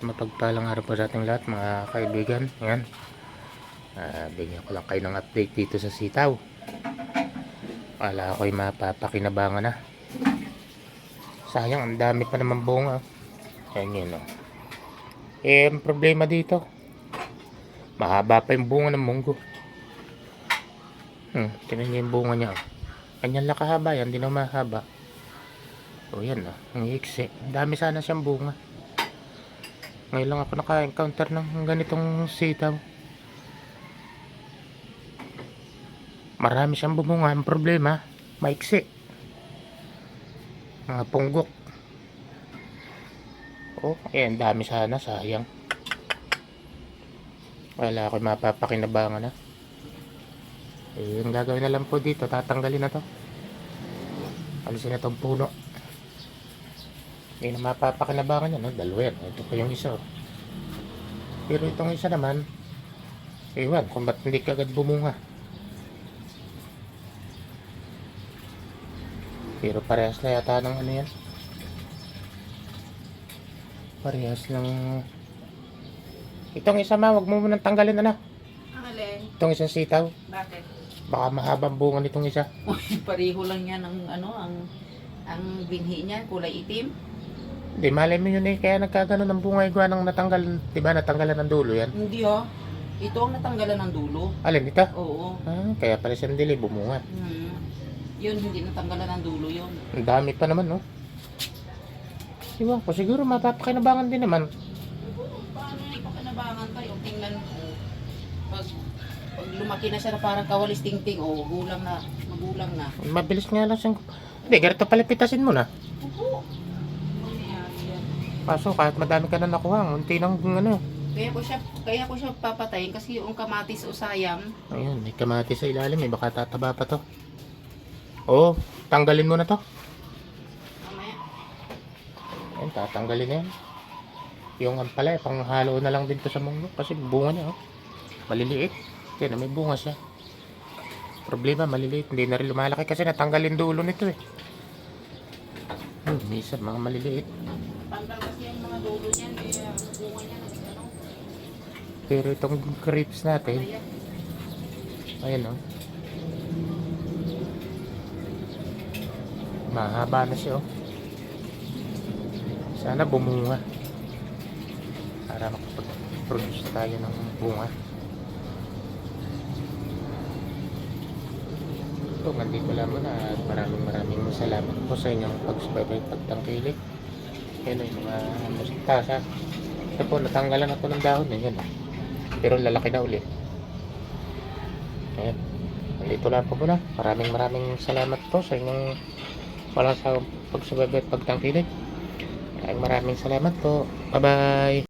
mapagpalang araw po sa ating lahat mga kaibigan. Ayan. Ah, bigyan ko lang kayo ng update dito sa sitaw. Wala ako'y mapapakinabangan na. Sayang, ang dami pa naman bunga. Ayan yun, oh. Eh, ang problema dito. Mahaba pa yung bunga ng munggo. Hmm, tinan niyo yung bunga niya, oh. Ganyan lang kahaba yan, hindi na mahaba. O yan, oh. Ang. Ang dami sana siyang bunga. Ngayon lang ako naka-encounter ng ganitong sitaw. Marami siyang bumunga. Ang problema, maiksi. Mga punggok. Oh, eh, ang dami sana. Sayang. Wala ako mapapakinabangan na. Eh, ang gagawin na lang po dito, tatanggalin na to. Alisin na tong puno. Hindi na mapapakinabangan yan, no? Dalawa yan. Ito pa yung isa, oh. Pero itong isa naman, ewan kung ba't hindi kagad bumunga. Pero parehas na yata ng ano yan. Parehas ng... Itong isa ma, wag mo munang tanggalin ano. Ang alin? Itong isang sitaw. Bakit? Baka mahabang bunga nitong isa. Uy, pareho lang yan ang ano, ang ang binhi niya, kulay itim. Hindi, malay mo yun eh. Kaya nagkaganon ng bunga igwa nang natanggal. Di ba natanggalan ng dulo yan? Hindi oh. Ito ang natanggalan ng dulo. Alin ito? Oo. Ah, kaya pala siyang dili bumunga. Hmm. Yun, hindi natanggalan ng dulo yun. Ang dami pa naman, no? Iwan ko, siguro mapapakinabangan din naman. Paano yung pakinabangan kayo? Tingnan mo. Pag, pag lumaki na siya na parang kawalis tingting, oh, gulang na, magulang na. Mabilis nga lang siyang... Hindi, ganito palipitasin mo na. Kaso kahit madami ka na nakuha, unti nang ano. Kaya ko siya, kaya ko siya papatayin kasi yung kamatis o sayang, Ayun, may kamatis sa ilalim, eh. Baka tataba pa to. Oo, tanggalin mo na to. mamaya. Ayun, tatanggalin na yan. Yung ampalaya, panghalo na lang din to sa munggo. Kasi bunga niya, oh. Maliliit. Yan, may bunga siya. Problema, maliliit. Hindi na rin lumalaki kasi natanggalin dulo nito eh. Hmm, minsan mga maliliit. Tanggal kasi yung mga dulo niyan, eh, bunga niya, nag- ano, Pero itong grapes natin, ayan. ayan oh. Mahaba na siya oh. Sana bumunga. Para makapag-produce tayo ng bunga. Ito, nandito lang muna at maraming maraming salamat po sa inyong pagsubaybay pagtangkilik. Yan yung mga mustasa. Ito po, natanggalan ako ng dahon. Yan, oh. Pero lalaki na uli. Ayan. Nandito lang po muna. Maraming maraming salamat po sa inyong walang sa pagsubaybay at pagtangkilik. Maraming salamat po. Bye-bye.